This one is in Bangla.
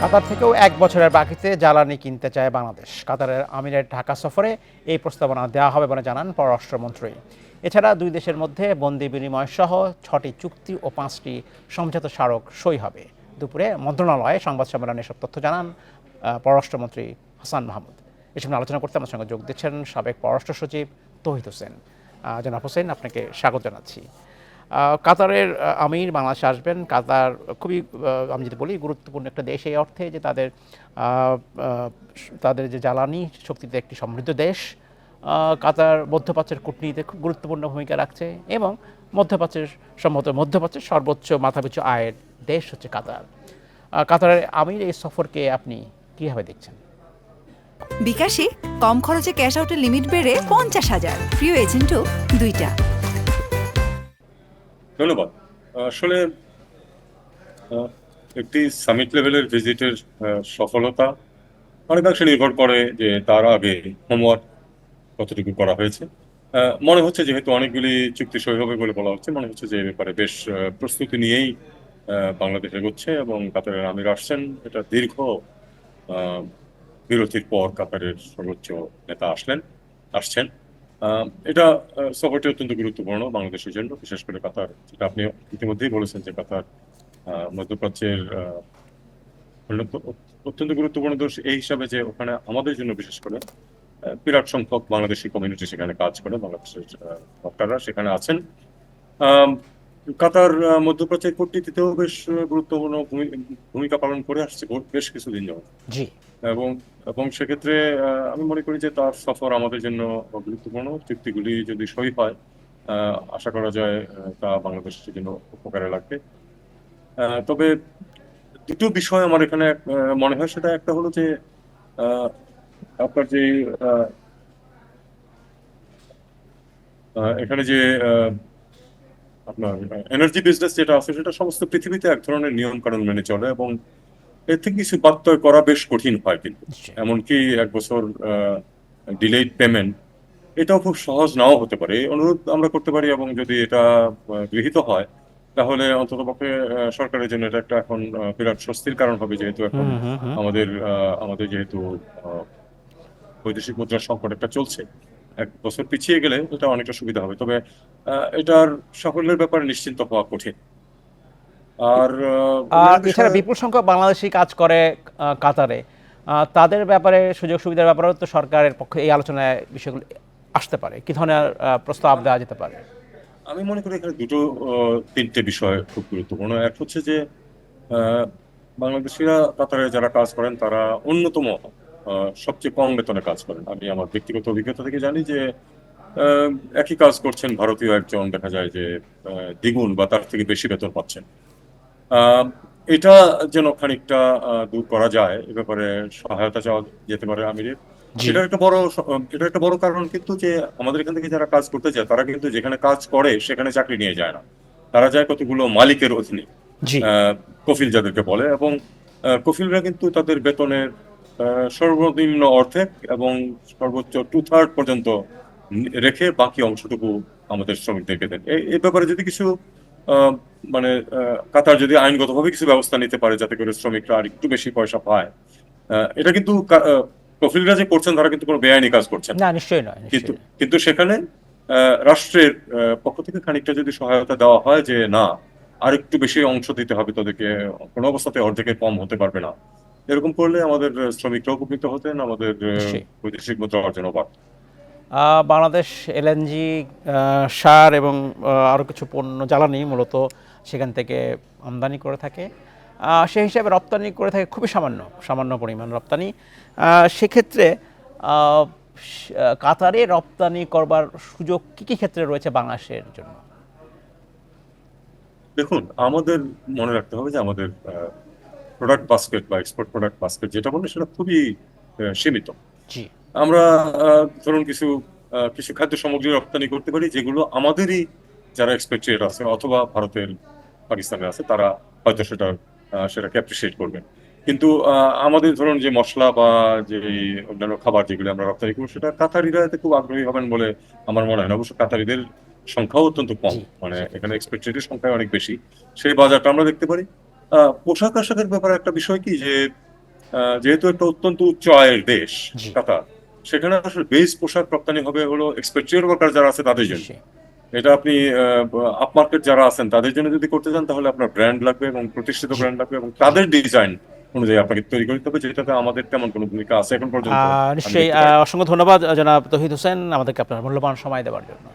কাতার থেকেও এক বছরের বাকিতে জ্বালানি কিনতে চায় বাংলাদেশ। কাতারের আমিরের ঢাকা সফরে এই প্রস্তাবনা দেওয়া হবে বলে জানান পররাষ্ট্রমন্ত্রী। এছাড়া দুই দেশের মধ্যে বন্দি বিনিময় সহ ছটি চুক্তি ও পাঁচটি সমঝোতা স্মারক সই হবে। দুপুরে মন্ত্রণালয়ে সংবাদ সম্মেলনে এসব তথ্য জানান পররাষ্ট্রমন্ত্রী হাসান মাহমুদ। এসব আলোচনা করতে আমার সঙ্গে যোগ দিচ্ছেন সাবেক পররাষ্ট্র সচিব তহিদ হোসেন। জনাব হোসেন, আপনাকে স্বাগত জানাচ্ছি। কাতারের আমির বাংলাদেশে আসবেন। কাতার খুবই আমি যদি বলি, গুরুত্বপূর্ণ একটা দেশ এই অর্থে যে তাদের তাদের যে জ্বালানি শক্তিতে একটি সমৃদ্ধ দেশ কাতার মধ্যপ্রাচ্যের কূটনীতিতে খুব গুরুত্বপূর্ণ ভূমিকা রাখছে এবং মধ্যপ্রাচ্যের সম্ভবত মধ্যপ্রাচ্যের সর্বোচ্চ মাথাপিছু আয়ের দেশ হচ্ছে কাতার। কাতারের আমির এই সফরকে আপনি কীভাবে দেখছেন? বিকাশে কম খরচে ক্যাশ আউটের লিমিট বেড়ে পঞ্চাশ হাজার। প্রিয় এজেন্টও দুইটা। ধন্যবাদ। আসলে একটি সামিট লেভেলের ভিজিটের সফলতা অনেকাংশে নির্ভর করে যে তার আগে হোমওয়ার্ক কতটুকু করা হয়েছে। মনে হচ্ছে যেহেতু অনেকগুলি চুক্তি সই হবে বলে বলা হচ্ছে, মনে হচ্ছে যে ব্যাপারে বেশ প্রস্তুতি নিয়েই বাংলাদেশ এগোচ্ছে এবং কাতারের আমির আসছেন। এটা দীর্ঘ বিরতির পর কাতারের সর্বোচ্চ নেতা আসলেন, আসছেন। এটা সফরটি অত্যন্ত গুরুত্বপূর্ণ বাংলাদেশের জন্য, বিশেষ করে কাতার। যেটা আপনি ইতিমধ্যেই বলেছেন যে কাতার মধ্যপ্রাচ্যের অত্যন্ত গুরুত্বপূর্ণ দোষ এই হিসাবে যে ওখানে আমাদের জন্য বিশেষ করে বিরাট সংখ্যক বাংলাদেশি কমিউনিটি সেখানে কাজ করে, বাংলাদেশের ডক্টররা সেখানে আছেন। কাতার মধ্যপ্রাচ্যের কূটনীতিতেও বেশ গুরুত্বপূর্ণ ভূমি- ভূমিকা পালন করে আসছে বেশ কিছুদিন যাবত জি। এবং এবং সেক্ষেত্রে আমি মনে করি যে তার সফর আমাদের জন্য গুরুত্বপূর্ণ। চুক্তিগুলি যদি সই হয় আশা করা যায় তা বাংলাদেশের জন্য উপকারে লাগবে। আহ, তবে দুটো বিষয় আমার এখানে মনে হয় সেটা একটা হলো যে আহ, আপনার যে এখানে যে আহ, আপনার এনার্জি বিজনেস যেটা আছে সেটা সমস্ত পৃথিবীতে এক ধরনের নিয়ম কানুন মেনে চলে এবং এর থেকে কিছু বার্তয় করা বেশ কঠিন হয় কিন্তু। এমনকি এক বছর ডিলেড পেমেন্ট এটাও খুব সহজ নাও হতে পারে। অনুরোধ আমরা করতে পারি এবং যদি এটা গৃহীত হয় তাহলে অন্ততপক্ষে আহ, সরকারের জন্য এটা একটা এখন বিরাট স্বস্তির কারণ হবে যেহেতু এখন। আমাদের আমাদের যেহেতু বৈদেশিক মুদ্রার সংকট একটা চলছে। এক বছর পিছিয়ে গেলে এটা অনেকটা সুবিধা হবে। তবে এটার সাফল্যের ব্যাপারে নিশ্চিন্ত হওয়া কঠিন। আর আর এছাড়া বিপুল সংখ্যক বাংলাদেশি কাজ করে কাতারে। তাদের ব্যাপারে সুযোগ সুবিধার ব্যাপারেও তো সরকারের পক্ষে এই আলোচনায় বিষয়গুলো আসতে পারে। কি ধরনের প্রস্তাব দেওয়া যেতে পারে? আমি মনে করি এখানে দুটো তিনটে বিষয় খুব গুরুত্বপূর্ণ। এক হচ্ছে যে আহ, বাংলাদেশিরা কাতারে যারা কাজ করেন তারা অন্যতম সবচেয়ে কম বেতনে কাজ করেন। আমি আমার ব্যক্তিগত অভিজ্ঞতা থেকে জানি যে একই কাজ করছেন ভারতীয় একজন দেখা যায় যে দ্বিগুণ বা তার থেকে বেশি বেতন পাচ্ছেন। এটা যেন খানিকটা দূর করা যায় এ ব্যাপারে সহায়তা চাওয়া যেতে পারে আমিরের। এটা একটা বড় এটা একটা বড় কারণ কিন্তু যে আমাদের এখান থেকে যারা কাজ করতে যায় তারা কিন্তু যেখানে কাজ করে সেখানে চাকরি নিয়ে যায় না। তারা যায় কতগুলো মালিকের অধীনে আহ, কফিল যাদেরকে বলে এবং কফিলরা কিন্তু তাদের বেতনের সর্বনিম্ন অর্ধেক এবং সর্বোচ্চ টু থার্ড পর্যন্ত রেখে বাকি অংশটুকু আমাদের শ্রমিকদেরকে দেন। এই ব্যাপারে যদি কিছু মানে কাতার যদি আইনগতভাবে কিছু ব্যবস্থা নিতে পারে যাতে করে শ্রমিকরা আর একটু বেশি পয়সা পায় এটা কিন্তু কফিলরা যে করছেন তারা কিন্তু কোনো বেআইনি কাজ করছেন না। নিশ্চয়ই নয় কিন্তু কিন্তু সেখানে আহ, রাষ্ট্রের পক্ষ থেকে খানিকটা যদি সহায়তা দেওয়া হয় যে না আর একটু বেশি অংশ দিতে হবে তাদেরকে কোনো অবস্থাতে অর্ধেকের কম হতে পারবে না। এরকম করলে আমাদের আহ, শ্রমিকরা উপকৃত হতেন আমাদের বৈদেশিক মুদ্রা অর্জনও বাংলাদেশ এলএনজি সার এবং আরও কিছু পণ্য জ্বালানি মূলত সেখান থেকে আমদানি করে থাকে। সেই হিসাবে রপ্তানি করে থাকে খুবই সামান্য সামান্য পরিমাণ রপ্তানি। সেক্ষেত্রে কাতারে রপ্তানি করবার সুযোগ কী কী ক্ষেত্রে রয়েছে বাংলাদেশের জন্য? দেখুন আমাদের মনে রাখতে হবে যে আমাদের প্রোডাক্ট বাস্কেট বা এক্সপোর্ট প্রোডাক্ট বাস্কেট যেটা বলে সেটা খুবই সীমিত। আমরা ধরুন কিছু কিছু খাদ্য সামগ্রী রপ্তানি করতে পারি যেগুলো আমাদেরই যারা এক্সপেক্টেড আছে অথবা ভারতের পাকিস্তানে আছে তারা হয়তো সেটা সেটাকে অ্যাপ্রিসিয়েট করবেন। কিন্তু আমাদের ধরুন যে মশলা বা যে অন্যান্য খাবার যেগুলো আমরা রপ্তানি করব সেটা কাতারিরা এতে খুব আগ্রহী হবেন বলে আমার মনে হয় না। অবশ্য কাতারিদের সংখ্যাও অত্যন্ত কম। মানে এখানে এক্সপেক্টেড সংখ্যা অনেক বেশি। সেই বাজারটা আমরা দেখতে পারি। পোশাক আশাকের ব্যাপারে একটা বিষয় কি যে যেহেতু একটা অত্যন্ত উচ্চ আয়ের দেশ। কাতার সেখানে আসলে বেস পোশাক রপ্তানি হবে হলো এক্সপেক্টেড ওয়ার্কার যারা আছে তাদের জন্য। এটা আপনি আপ মার্কেট যারা আছেন তাদের জন্য যদি করতে চান তাহলে আপনার ব্র্যান্ড লাগবে এবং প্রতিষ্ঠিত ব্র্যান্ড লাগবে এবং তাদের ডিজাইন অনুযায়ী আপনাকে তৈরি করতে হবে যেটাতে আমাদের তেমন কোনো ভূমিকা আছে এখন পর্যন্ত নিশ্চয়ই অসংখ্য ধন্যবাদ জনাব তহিদ হোসেন আমাদেরকে আপনার মূল্যবান সময় দেওয়ার জন্য।